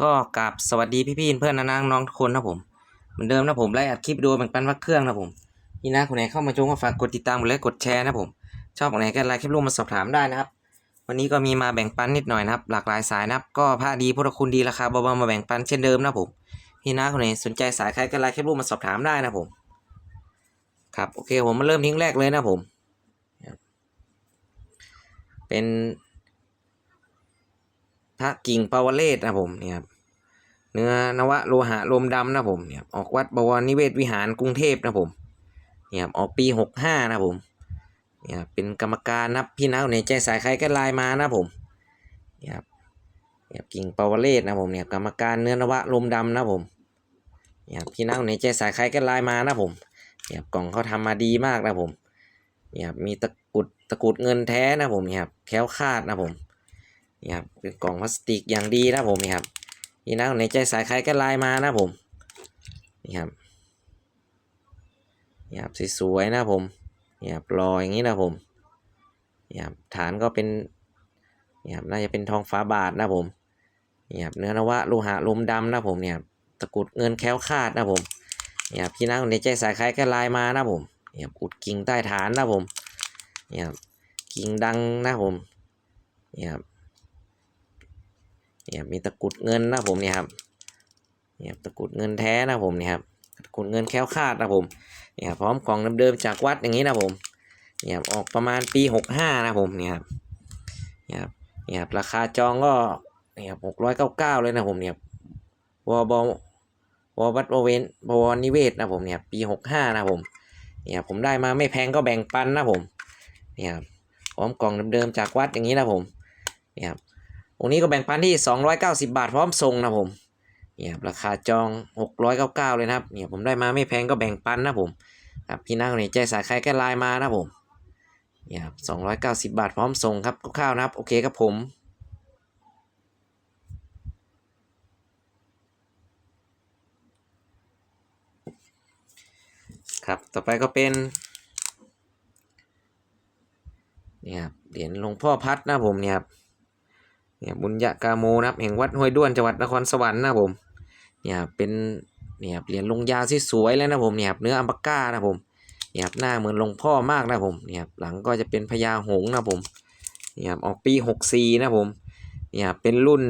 ก็กราบสวัสดีพี่ๆเพื่อนน้าน้องทุกคนนะผมเหมือนเดิมนะผมไล่อัดคลิปดีโอแบ่งปันวักเครื่องนะผมพี่นะคนไหนเข้ามาชมก็ฝากกดติดตามกดไลค์กดแชร์นะผม ชอบของไหนก็ไลค์คลิปรูปมาสอบถามได้นะครับ วันนี้ก็มีมาแบ่งปันนิดหน่อยนะครับ หลากหลายสายนะครับก็ผ้าดีพุทธคุณดีราคาเบาๆมาแบ่งปันเช่นเดิมนะผมพี่นะคนไหนสนใจสายใครก็ไลค์คลิปรูปมาสอบถามได้นะผมครับโอเคผมมาเริ่มทิ้งแรกเลยนะผม เป็น พระกิ่งปาวเลศนะผมเนี่ยครับเนื้อนวะโลหะลมดำนะผมเนี่ยออกวัดบวรนิเวศวิหารกรุงเทพนะผมเนี่ยออกปีหกห้านะผมเนี่ยเป็นกรรมการนับพี่น้าในใจสายใครก็ไลน์มานะผมเนี่ยครับเนี่ยกิ่งปาวเลศนะผมเนี่ยกรรมการเนื้อนวะลมดำนะผมเนี่ยพี่น้าในใจสายใครก็ไลน์มานะผมเนี่ยกล่องเขาทำมาดีมากนะผมเนี่ยมีตะกุดตะกุดเงินแท้นะผมเนี่ยครับแคล้วคาดนะผม นี่ครับเป็นกล่องพลาสติกอย่างดีนะผมนี่ครับนี่นะในใจสายใครก็ไลน์มานะผมนี่ครับนี่ครับสวยๆนะผมนี่ครับรอยอย่างนี้นะผมนี่ครับฐานก็เป็นนี่ครับน่าจะเป็นทองฟ้าบาทนะผมนี่ครับเนื้อนวะโลหะลมดำนะผมเนี่ยตะกุดเงินแค้วคาดนะผมนี่ครับพี่นักในใจสายใครก็ไลน์มานะผมนี่ครับอุดกิ่งใต้ฐานนะผมนี่ครับกิ่งดังนะผมนี่ครับ เนี่ยมีตะกุดเงินนะผมเนี่ยครับเนี่ยตะกุดเงินแท้นะผมเนี่ยครับตะกุดเงินแค้วคาดนะผมเนี่ยพร้อมกล่องเดิมๆจากวัดอย่างนี้นะผมเนี่ยออกประมาณปีหกห้านะผมเนี่ยครับเนี่ยครับเนี่ยครับราคาจองก็เนี่ยหกร้อยเก้าเก้าเลยนะผมเนี่ยครับวบววัดวเวนบวรนิเวศนะผมเนี่ยปีหกห้านะผมเนี่ยผมได้มาไม่แพงก็แบ่งปันนะผมเนี่ยครับพร้อมกล่องเดิมๆจากวัดอย่างนี้นะผมเนี่ยครับ องค์นี้ก็แบ่งปันที่ 290 บาทพร้อมส่งนะผมเนี่ยครับราคาจอง 699 เลยนะครับเนี่ยผมได้มาไม่แพงก็แบ่งปันนะผมครับพี่นักเนี่ยใจสายใครก็ไลน์มานะผมเนี่ยครับ 290 บาทพร้อมส่งครับคร่าวนะครับโอเคครับผมครับ ต่อไปก็เป็นเนี่ยครับเหรียญหลวงพ่อพัดนะผมเนี่ยครับ เนี่ยบุญยะกาโมนะครับแห่งวัดห้วยด้วนจังหวัดนครสวรรค์นะผมเนี่ยเป็นเนี่ยเหรียญลงยาที่สวยเลยนะผมเนี่ยเนื้ออัมปาก้านะผมเนี่ยหน้าเหมือนหลวงพ่อมากนะผมเนี่ยหลังก็จะเป็นพญาหงนะผมเนี่ยออกปีหกสี่นะผมเนี่ยเป็นรุ่น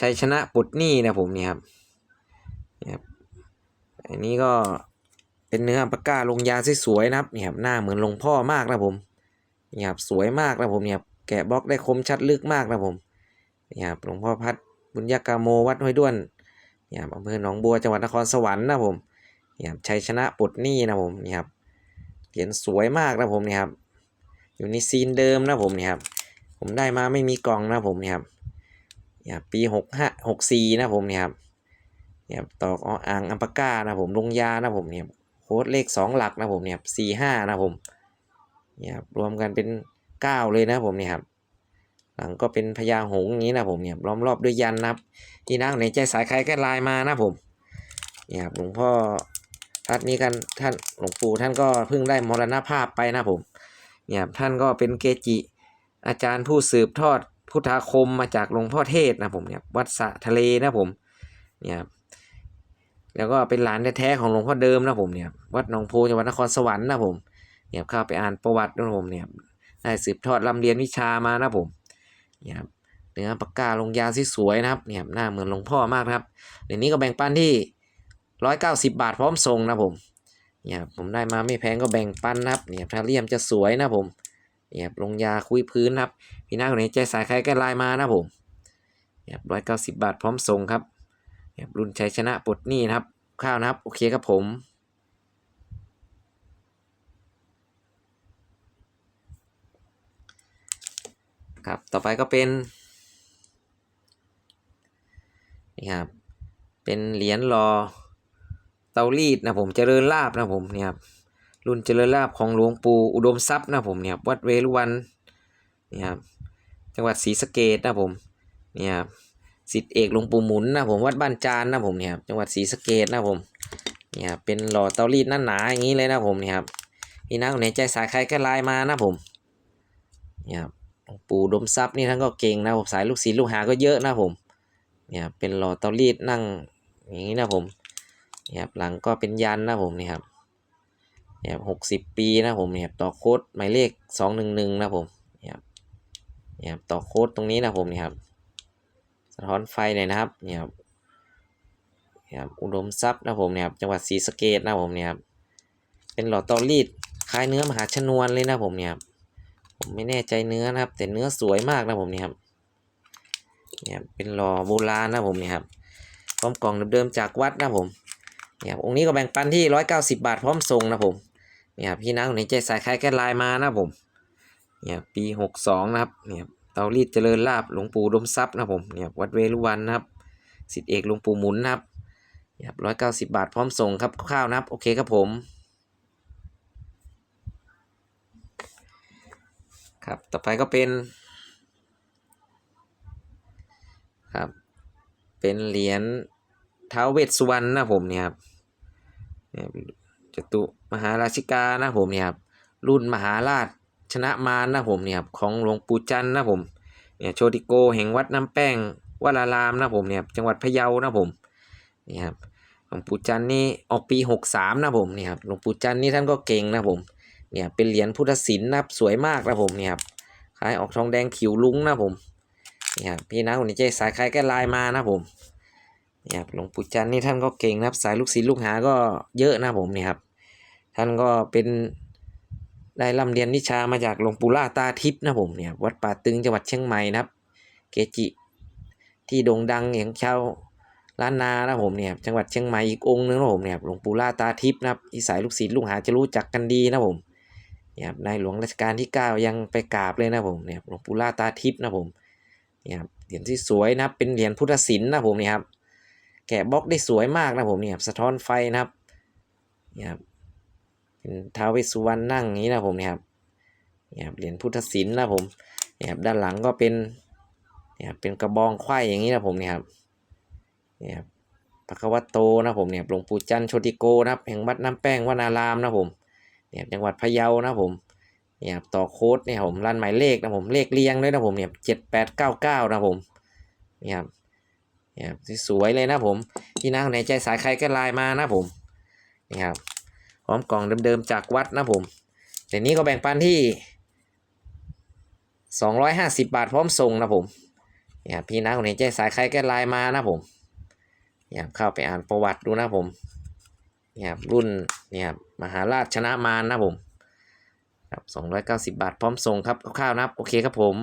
ชัยชนะปุตนี่นะผมเนี่ยครับเนี่ยอันนี้ก็เป็นเนื้ออัมปาก้าลงยาที่สวยนะครับเนี่ยหน้าเหมือนหลวงพ่อมากนะผมเนี่ยสวยมากนะผมเนี่ย แกะบล็อกได้คมชัดลึกมากนะผมนี่ครับหลวงพ่อพัดบุญยกาโมวัดห้วยด้วนนี่ครับอำเภอหนองบัวจังหวัดนครสวรรค์นะผมนี่ครับชัยชนะปลดหนี้นะผมนี่ครับเหรียญสวยมากนะผมนี่ครับอยู่ในซีนเดิมนะผมนี่ครับผมได้มาไม่มีกล่องนะผมนี่ครับนี่ครับปีหกห้าหกสี่นะผมนี่ครับนี่ครับตอกอ่างอัมปาก้านะผมลงยานะผมเนี่ยโค้ดเลขสองหลักนะผมเนี่ยสี่ห้านะผมเนี่ยครับรวมกันเป็น เก้าเลยนะผมเนี่ยครับ หลังก็เป็นพญาหงส์อย่างนี้นะผมเนี่ยล้อมรอบด้วยยันนะครับที่นั่งในใจสายใครก็ลน์มานะผมเนี่ยครับหลวงพ่อทัดนี้กันท่านหลวงปู่ท่านก็เพิ่งได้มรณภาพไปนะผมเนี่ยท่านก็เป็นเกจิ อาจารย์ผู้สืบทอดพุทธาคมมาจากหลวงพ่อเทศนะผมเนี่ยวัดสะทะเลนะผมเนี่ยครับแล้วก็เป็นหลานแท้ๆของหลวงพ่อเดิมนะผมเนี่ยวัดหนองโพจังหวัดนครสวรรค์นะผมเนี่ยเข้าไปอ่านประวัตินะผมเนี่ย ได้สืบทอดลำเรียนวิชามานะผมเนี่ยครับเนื้อปากกาลงยาที่สวยนะครับเนี่ยหน้าเหมือนหลวงพ่อมากครับเดี๋ยวนี้ก็แบ่งปันที่ร้อยเก้าสิบาทพร้อมส่งนะผมเนี่ยผมได้มาไม่แพงก็แบ่งปันนะครับเนี่ยถ้าเลี่ยมจะสวยนะผมเนี่ยลงยาคุยพื้นครับพี่น้าคนไหนใจสายใครก็ไลน์มานะผมเนี่ยร้อยเก้าสิบาทพร้อมส่งครับเนี่ยรุ่นชัยชนะปลดหนี้นะครับข้าวนะครับโอเคครับผม ครับ ต่อไปก็เป็นนี่ครับ เป็นเหรียญรอเตารีดนะผมเจริญลาบนะผมเนี่ยครับรุ่นเจริญลาบของหลวงปู่อุดมทรัพย์นะผมเนี่ยวัดเวรุวันนี่ครับจังหวัดศรีสะเกดนะผมเนี่ยครับสิทธิเอกหลวงปู่หมุนนะผมวัดบ้านจานนะผมเนี่ยครับจังหวัดศรีสะเกดนะผมเนี่ยครับเป็นหล่อเตารีดหน้าหนาอย่างนี้เลยนะผมเนี่ยครับพี่น้าคนไหนใจสายใครก็ไลน์มานะผมเนี่ยครับ ปู่ดมทรัพย์นี่ท่านก็เก่งนะผมสายลูกศิษย์ลูกหาก็เยอะนะผมเนี่ยเป็นหล่อเตารีดนั่งอย่างนี้นะผมเนี่ยครับหลังก็เป็นยันนะผมนี่ครับเนี่ยหกสิบปีนะผมเนี่ยครับต่อโค้ดหมายเลขสองหนึ่งหนึ่งนะผมเนี่ยครับเนี่ยครับต่อโค้ดตรงนี้นะผมนี่ครับสะท้อนไฟหน่อยนะครับเนี่ยครับเนี่ยครับอุดมทรัพย์นะผมเนี่ยครับจังหวัดศรีสะเกษนะผมเนี่ยครับเป็นหล่อเตารีดคล้ายเนื้อมหาชนวนเลยนะผมเนี่ยครับ ผมไม่แน่ใจเนื้อนะครับ แต่เนื้อสวยมากนะผมนี่ครับเนี่ยเป็นหล่อโบราณนะผมนี่ครับพร้อมกล่องเดิมๆจากวัดนะผมเนี่ยองค์นี้ก็แบ่งปันที่ร้อยเก้าสิบาทพร้อมส่งนะผมเนี่ยพี่นักในใจสายคล้ายแก้ลายมานะผมเนี่ยปีหกสองนะครับเนี่ยเตารีดเจริญลาบหลวงปู่ดมทรัพย์นะผมเนี่ยวัดเวรุวันนะครับสิทธิเอกหลวงปู่หมุนนะครับเนี่ยร้อยเก้าสิบบาทพร้อมส่งครับข้าวนะครับ โอเคครับผม ครับ ต่อไปก็เป็นครับ เป็นเหรียญท้าวเวสสุวรรณนะผมเนี่ยครับเนี่ยจตุมหาราชิกานะผมเนี่ยครับรุ่นมหาราชชนะมารนะผมเนี่ยครับของหลวงปู่จันนะผมเนี่ยโชติโกแห่งวัดน้ำแป้งวรารามนะผมเนี่ยจังหวัดพะเยานะผมนี่ครับหลวงปู่จันนี่ออกปีหกสามนะผมเนี่ยครับหลวงปู่จันนี่ท่านก็เก่งนะผม เนี่ยเป็นเหรียญพุทธศิลป์นะครับสวยมากนะผมเนี่ยครับคล้ายออกทองแดงขิวลุ้งนะผมเนี่ยครับพี่นะคนนี้ใจสายคล้ายแก้ลายมานะผมเนี่ยครับหลวงปู่จันนี่ท่านก็เก่งนะครับสายลูกศิษย์ลูกหาก็เยอะนะผมเนี่ยครับท่านก็เป็นได้ร่ำเรียนวิชามาจากหลวงปู่ล่าตาทิพย์นะผมเนี่ยวัดป่าตึงจังหวัดเชียงใหม่นะครับ เกจิที่โด่งดังอย่างชาวล้านนานะผมเนี่ยจังหวัดเชียงใหม่อีกองค์นึงนะผมเนี่ยหลวงปู่ล่าตาทิพย์นะครับที่สายลูกศิษย์ลูกหาจะรู้จักกันดีนะผม นี่ยในหลวงรัชกาลที่ 9 ยังไปกราบเลยนะผมเนี่ยหลวงปู่ล่าตาทิพย์นะผมเนี่ยเหรียญที่สวยนะครับเป็นเหรียญพุทธศิลป์นะผมเนี่ยครับแกะบล็อกได้สวยมากนะผมเนี่ยสะท้อนไฟนะครับเนี่ยครับเป็นท้าวเวสสุวรรณนั่งอย่างนี้นะผมเนี่ยครับเนี่ยครับเหรียญพุทธศิลป์นะผมเนี่ยครับด้านหลังก็เป็นเนี่ยครับเป็นกระบองไขว้อย่างนี้นะผมเนี่ยครับเนี่ยครับพระควัตโตนะผมเนี่ยหลวงปู่จันโชติโกนะครับแห่งวัดน้ำแป้งวนารามนะผม เนี่ยจังหวัดพะเยานะผมเนี่ยครับต่อโค้ดเนี่ยผมรันหมายเลขนะผมเลขเรียงด้วยนะผมเนี่ยเจ็ดแปดเก้าเก้านะผมเนี่ยครับเนี่ยครับสวยเลยนะผมที่นั่งในใจสายใครก็ไลน์มานะผมนี่ครับพร้อมกล่องเดิมๆจากวัดนะผมแต่นี้ก็แบ่งปันที่ 250 บาทพร้อมส่งนะผมเนี่ยพี่น้าคนไหนใจสายใครก็ไลน์มานะผมเนี่ยเข้าไปอ่านประวัติดูนะผมเนี่ยรุ่นเนี่ยมหาราชชนะมารนะผมครับ290บาท พร้อมส่งครับคร่าวๆนะครับ โอเคครับผม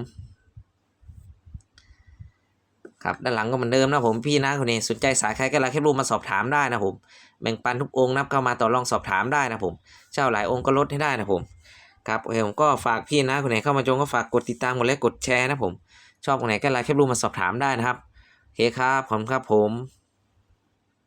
ครับด้านหลังก็เหมือนเดิมนะผมพี่นะคนนี้สนใจสายใครก็ไลน์แคปรูปมาสอบถามได้นะผมแบ่งปันทุกองค์นะครับเข้ามาต่อรองสอบถามได้นะผมเช่าหลายองค์ก็ลดให้ได้นะผมครับโอเคผมก็ฝากพี่นะคนไหนเข้ามาชมก็ฝากกดติดตามกดไลค์กดแชร์นะผม ชอบคนไหนก็ไลค์แคปรูปมาสอบถามได้นะครับโอเคครับผมครับผม